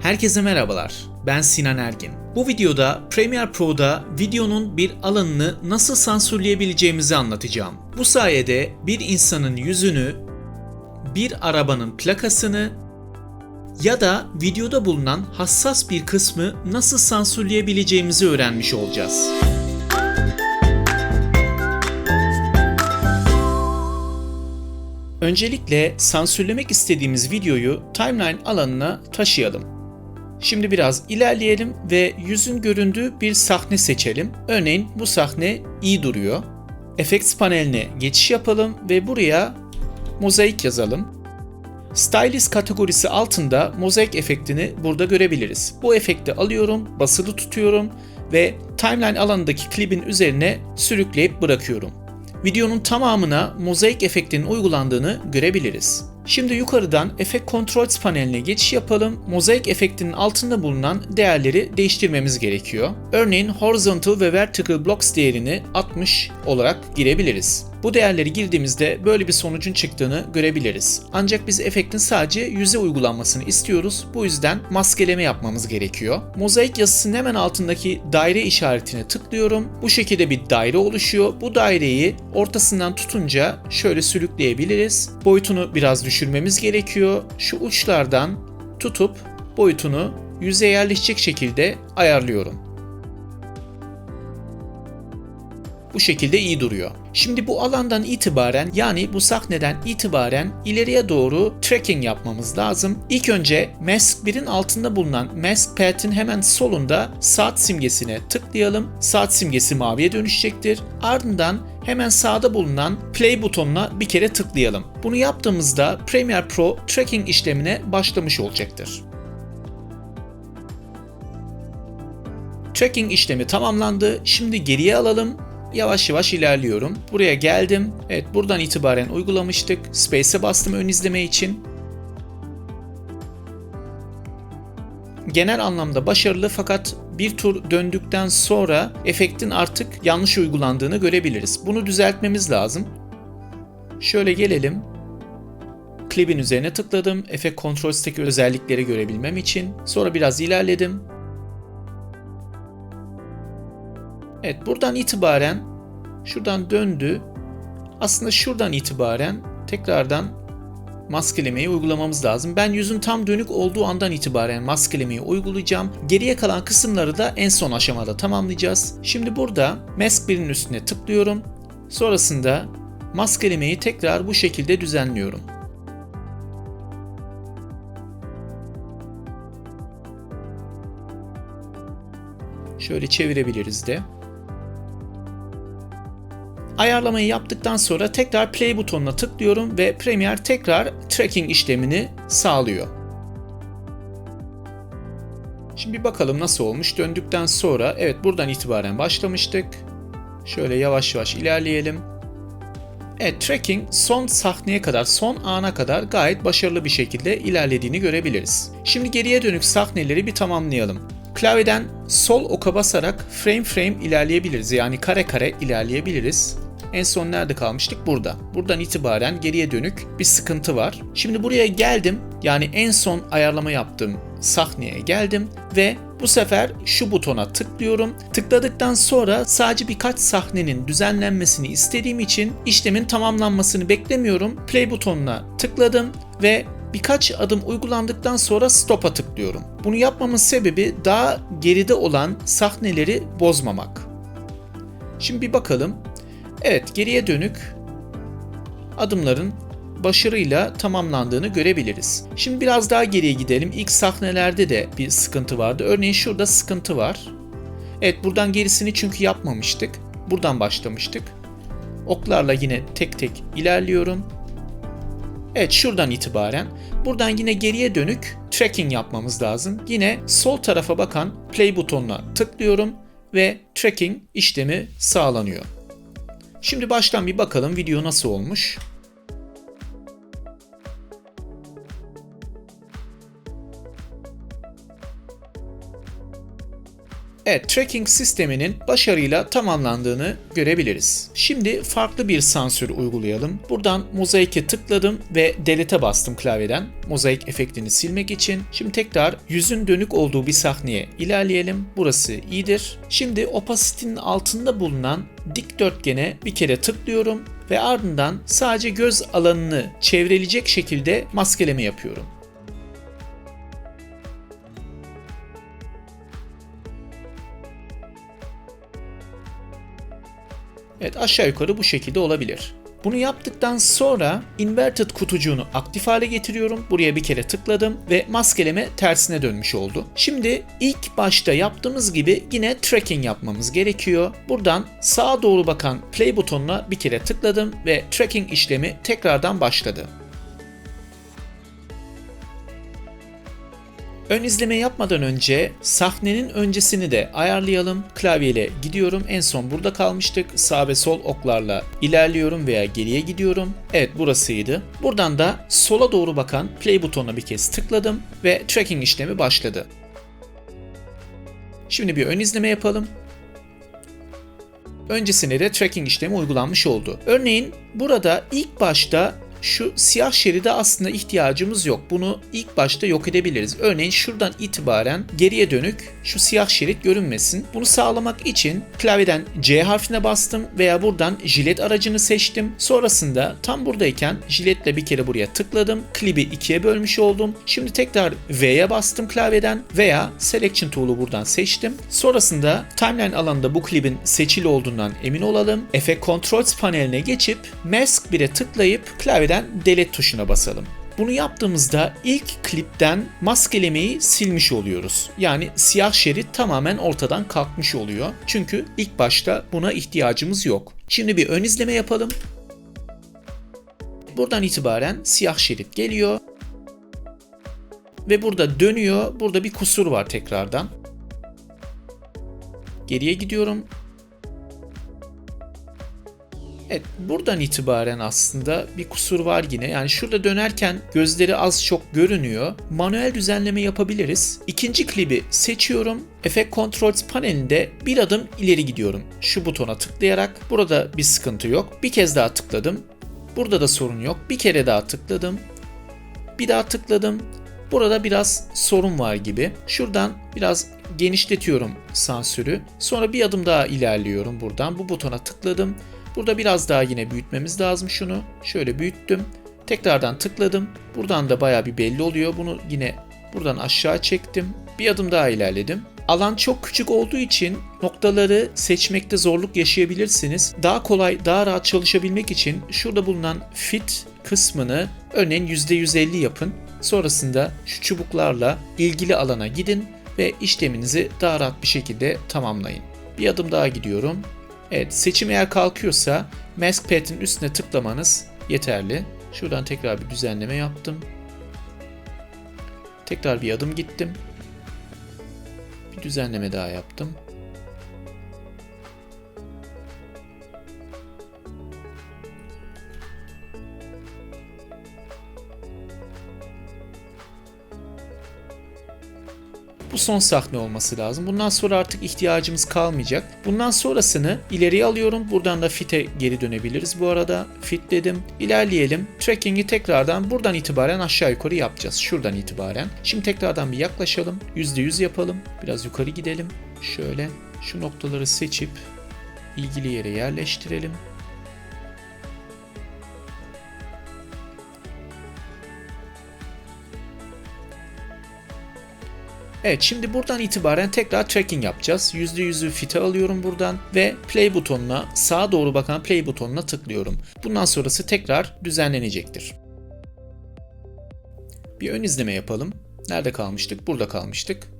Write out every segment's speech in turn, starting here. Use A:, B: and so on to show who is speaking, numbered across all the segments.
A: Herkese merhabalar. Ben Sinan Ergin. Bu videoda Premiere Pro'da videonun bir alanını nasıl sansürleyebileceğimizi anlatacağım. Bu sayede bir insanın yüzünü, bir arabanın plakasını ya da videoda bulunan hassas bir kısmı nasıl sansürleyebileceğimizi öğrenmiş olacağız. Öncelikle sansürlemek istediğimiz videoyu timeline alanına taşıyalım. Şimdi biraz ilerleyelim ve yüzün göründüğü bir sahne seçelim. Örneğin bu sahne iyi duruyor. Effects paneline geçiş yapalım ve buraya mozaik yazalım. Stylist kategorisi altında mozaik efektini burada görebiliriz. Bu efekti alıyorum, basılı tutuyorum ve timeline alanındaki klibin üzerine sürükleyip bırakıyorum. Videonun tamamına mozaik efektinin uygulandığını görebiliriz. Şimdi yukarıdan Effect Controls paneline geçiş yapalım. Mozaik efektinin altında bulunan değerleri değiştirmemiz gerekiyor. Örneğin Horizontal ve Vertical Blocks değerini 60 olarak girebiliriz. Bu değerleri girdiğimizde böyle bir sonucun çıktığını görebiliriz. Ancak biz efektin sadece yüze uygulanmasını istiyoruz. Bu yüzden maskeleme yapmamız gerekiyor. Mozaik yazısının hemen altındaki daire işaretine tıklıyorum. Bu şekilde bir daire oluşuyor. Bu daireyi ortasından tutunca şöyle sürükleyebiliriz. Boyutunu biraz düşürmemiz gerekiyor. Şu uçlardan tutup boyutunu yüze yerleşecek şekilde ayarlıyorum. bu şekilde iyi duruyor. Şimdi bu alandan itibaren yani bu sahneden itibaren ileriye doğru tracking yapmamız lazım. İlk önce Mask 1'in altında bulunan Mask Pad'in hemen solunda saat simgesine tıklayalım. Saat simgesi maviye dönüşecektir. Ardından hemen sağda bulunan play butonuna bir kere tıklayalım. Bunu yaptığımızda Premiere Pro tracking işlemine başlamış olacaktır. Tracking işlemi tamamlandı. Şimdi geriye alalım yavaş yavaş ilerliyorum. Buraya geldim. Evet buradan itibaren uygulamıştık. Space'e bastım ön izleme için. Genel anlamda başarılı fakat bir tur döndükten sonra efektin artık yanlış uygulandığını görebiliriz. Bunu düzeltmemiz lazım. Şöyle gelelim. Klibin üzerine tıkladım. Efekt Controls'taki özellikleri görebilmem için. Sonra biraz ilerledim. Evet buradan itibaren şuradan döndü. Aslında şuradan itibaren tekrardan maskelemeyi uygulamamız lazım. Ben yüzün tam dönük olduğu andan itibaren maskelemeyi uygulayacağım. Geriye kalan kısımları da en son aşamada tamamlayacağız. Şimdi burada Mask 1'in üstüne tıklıyorum. Sonrasında maskelemeyi tekrar bu şekilde düzenliyorum. Şöyle çevirebiliriz de. Ayarlamayı yaptıktan sonra tekrar play butonuna tıklıyorum ve Premiere tekrar tracking işlemini sağlıyor. Şimdi bakalım nasıl olmuş. Döndükten sonra evet buradan itibaren başlamıştık. Şöyle yavaş yavaş ilerleyelim. Evet tracking son sahneye kadar, son ana kadar gayet başarılı bir şekilde ilerlediğini görebiliriz. Şimdi geriye dönük sahneleri bir tamamlayalım. Klavyeden sol oka basarak frame frame ilerleyebiliriz. Yani kare kare ilerleyebiliriz. En son nerede kalmıştık? Burada. Buradan itibaren geriye dönük bir sıkıntı var. Şimdi buraya geldim. Yani en son ayarlama yaptığım sahneye geldim ve bu sefer şu butona tıklıyorum. Tıkladıktan sonra sadece birkaç sahnenin düzenlenmesini istediğim için işlemin tamamlanmasını beklemiyorum. Play butonuna tıkladım ve birkaç adım uygulandıktan sonra stop'a tıklıyorum. Bunu yapmamın sebebi daha geride olan sahneleri bozmamak. Şimdi bir bakalım. Evet, geriye dönük adımların başarıyla tamamlandığını görebiliriz. Şimdi biraz daha geriye gidelim. İlk sahnelerde de bir sıkıntı vardı. Örneğin şurada sıkıntı var. Evet, buradan gerisini çünkü yapmamıştık. Buradan başlamıştık. Oklarla yine tek tek ilerliyorum. Evet şuradan itibaren buradan yine geriye dönük tracking yapmamız lazım. Yine sol tarafa bakan play butonuna tıklıyorum ve tracking işlemi sağlanıyor. Şimdi baştan bir bakalım video nasıl olmuş. Evet, tracking sisteminin başarıyla tamamlandığını görebiliriz. Şimdi farklı bir sansür uygulayalım. Buradan mozaike tıkladım ve delete'e bastım klavyeden. Mozaik efektini silmek için. Şimdi tekrar yüzün dönük olduğu bir sahneye ilerleyelim. Burası iyidir. Şimdi opacity'nin altında bulunan dikdörtgene bir kere tıklıyorum ve ardından sadece göz alanını çevreleyecek şekilde maskeleme yapıyorum. Evet aşağı yukarı bu şekilde olabilir. Bunu yaptıktan sonra inverted kutucuğunu aktif hale getiriyorum. Buraya bir kere tıkladım ve maskeleme tersine dönmüş oldu. Şimdi ilk başta yaptığımız gibi yine tracking yapmamız gerekiyor. Buradan sağa doğru bakan play butonuna bir kere tıkladım ve tracking işlemi tekrardan başladı. Ön izleme yapmadan önce sahnenin öncesini de ayarlayalım. Klavyeyle gidiyorum. En son burada kalmıştık. Sağ ve sol oklarla ilerliyorum veya geriye gidiyorum. Evet burasıydı. Buradan da sola doğru bakan play butonuna bir kez tıkladım ve tracking işlemi başladı. Şimdi bir ön izleme yapalım. Öncesinde de tracking işlemi uygulanmış oldu. Örneğin burada ilk başta şu siyah şeride aslında ihtiyacımız yok. Bunu ilk başta yok edebiliriz. Örneğin şuradan itibaren geriye dönük şu siyah şerit görünmesin. Bunu sağlamak için klavyeden C harfine bastım veya buradan jilet aracını seçtim. Sonrasında tam buradayken jiletle bir kere buraya tıkladım. Klibi ikiye bölmüş oldum. Şimdi tekrar V'ye bastım klavyeden veya Selection Tool'u buradan seçtim. Sonrasında timeline alanında bu klibin seçili olduğundan emin olalım. Effect Controls paneline geçip Mask 1'e tıklayıp klavyeden Delete tuşuna basalım. Bunu yaptığımızda ilk klipten maskelemeyi silmiş oluyoruz. Yani siyah şerit tamamen ortadan kalkmış oluyor. Çünkü ilk başta buna ihtiyacımız yok. Şimdi bir ön izleme yapalım. Buradan itibaren siyah şerit geliyor. Ve burada dönüyor. Burada bir kusur var tekrardan. Geriye gidiyorum. Evet buradan itibaren aslında bir kusur var yine. Yani şurada dönerken gözleri az çok görünüyor. Manuel düzenleme yapabiliriz. İkinci klibi seçiyorum. Effect Controls panelinde bir adım ileri gidiyorum. Şu butona tıklayarak. Burada bir sıkıntı yok. Bir kez daha tıkladım. Burada da sorun yok. Bir kere daha tıkladım. Bir daha tıkladım. Burada biraz sorun var gibi. Şuradan biraz genişletiyorum sansürü. Sonra bir adım daha ilerliyorum buradan. Bu butona tıkladım. Burada biraz daha yine büyütmemiz lazım şunu. Şöyle büyüttüm. Tekrardan tıkladım. Buradan da baya bir belli oluyor. Bunu yine buradan aşağı çektim. Bir adım daha ilerledim. Alan çok küçük olduğu için noktaları seçmekte zorluk yaşayabilirsiniz. Daha kolay, daha rahat çalışabilmek için şurada bulunan fit kısmını örneğin %150 yapın. Sonrasında şu çubuklarla ilgili alana gidin ve işleminizi daha rahat bir şekilde tamamlayın. Bir adım daha gidiyorum. Evet seçim eğer kalkıyorsa Mask Pad'in üstüne tıklamanız yeterli. Şuradan tekrar bir düzenleme yaptım. Tekrar bir adım gittim. Bir düzenleme daha yaptım. Bu son sahne olması lazım. Bundan sonra artık ihtiyacımız kalmayacak. Bundan sonrasını ileriye alıyorum. Buradan da fit'e geri dönebiliriz. Bu arada fit dedim. İlerleyelim. Tracking'i tekrardan buradan itibaren aşağı yukarı yapacağız. Şuradan itibaren. Şimdi tekrardan bir yaklaşalım. %100 yapalım. Biraz yukarı gidelim. Şöyle şu noktaları seçip ilgili yere yerleştirelim. Evet şimdi buradan itibaren tekrar tracking yapacağız. %100'ü fit'e alıyorum buradan ve play butonuna sağa doğru bakan play butonuna tıklıyorum. Bundan sonrası tekrar düzenlenecektir. Bir ön izleme yapalım. Nerede kalmıştık? Burada kalmıştık.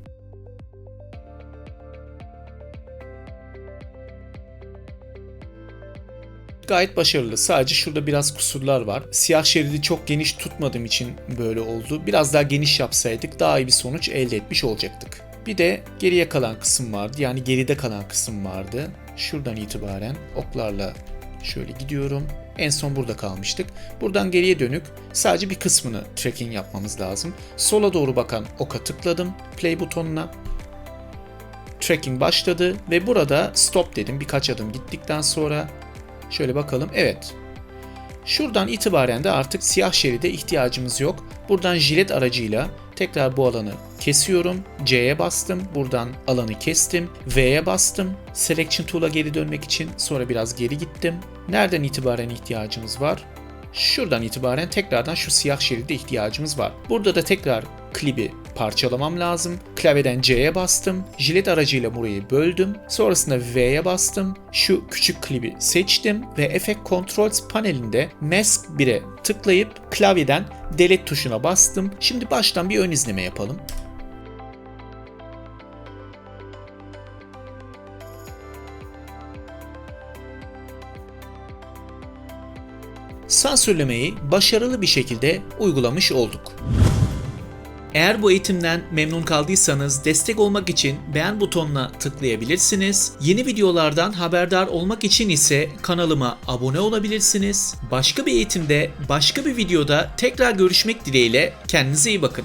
A: Gayet başarılı. Sadece şurada biraz kusurlar var. Siyah şeridi çok geniş tutmadığım için böyle oldu. Biraz daha geniş yapsaydık daha iyi bir sonuç elde etmiş olacaktık. Bir de geriye kalan kısım vardı. Yani geride kalan kısım vardı. Şuradan itibaren oklarla şöyle gidiyorum. En son burada kalmıştık. Buradan geriye dönük sadece bir kısmını tracking yapmamız lazım. Sola doğru bakan oka tıkladım. Play butonuna. tracking başladı ve burada stop dedim birkaç adım gittikten sonra. Şöyle bakalım. Evet. Şuradan itibaren de artık siyah şeride ihtiyacımız yok. Buradan jilet aracıyla tekrar bu alanı kesiyorum. C'ye bastım. Buradan alanı kestim. V'ye bastım. Selection Tool'a geri dönmek için. Sonra biraz geri gittim. Nereden itibaren ihtiyacımız var? Şuradan itibaren tekrardan şu siyah şeride ihtiyacımız var. Burada da tekrar klibi parçalamam lazım. Klavyeden C'ye bastım. Jilet aracıyla burayı böldüm. Sonrasında V'ye bastım. Şu küçük klibi seçtim ve Effect Controls panelinde Mask 1'e tıklayıp klavyeden Delete tuşuna bastım. Şimdi baştan bir ön izleme yapalım. Sansürlemeyi başarılı bir şekilde uygulamış olduk. Eğer bu eğitimden memnun kaldıysanız destek olmak için beğen butonuna tıklayabilirsiniz. Yeni videolardan haberdar olmak için ise kanalıma abone olabilirsiniz. Başka bir eğitimde, başka bir videoda tekrar görüşmek dileğiyle kendinize iyi bakın.